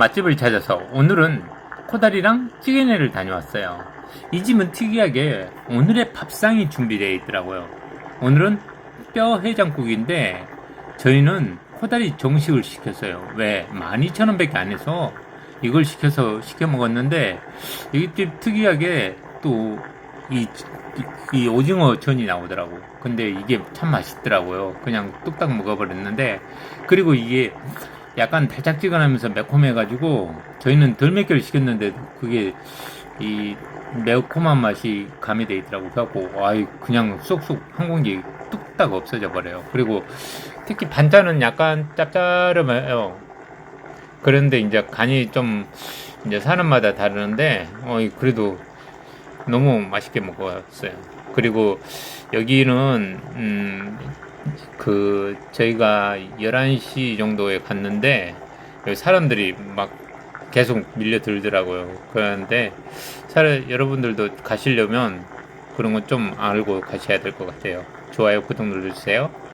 맛집을 찾아서 오늘은 코다리랑 찌개네를 다녀왔어요. 이 집은 특이하게 오늘의 밥상이 준비되어 있더라고요. 오늘은 뼈 해장국인데 저희는 코다리 정식을 시켰어요. 왜? 12,000원밖에 안 해서 이걸 시켜서 시켜 먹었는데 이집 특이하게 또이 이 오징어 전이 나오더라고. 근데 이게 참 맛있더라고요. 그냥 뚝딱 먹어버렸는데 그리고 이게 약간 달짝지근하면서 매콤해가지고 저희는 덜 맵게를 시켰는데 그게 이 매콤한 맛이 가미돼 있더라고. 그래갖고 와이 그냥 쏙쏙 한 공기 뚝딱 없어져 버려요. 그리고 특히 반찬은 약간 짭짤해요. 그런데 이제 간이 좀 이제 사람마다 다르는데 어 그래도 너무 맛있게 먹었어요. 그리고 여기는 음, 그 저희가 11시 정도에 갔는데 여기 사람들이 막 계속 밀려들더라고요. 그런데 사람 여러분들도 가시려면 그런 건 좀 알고 가셔야 될 것 같아요. 좋아요, 구독 눌러주세요.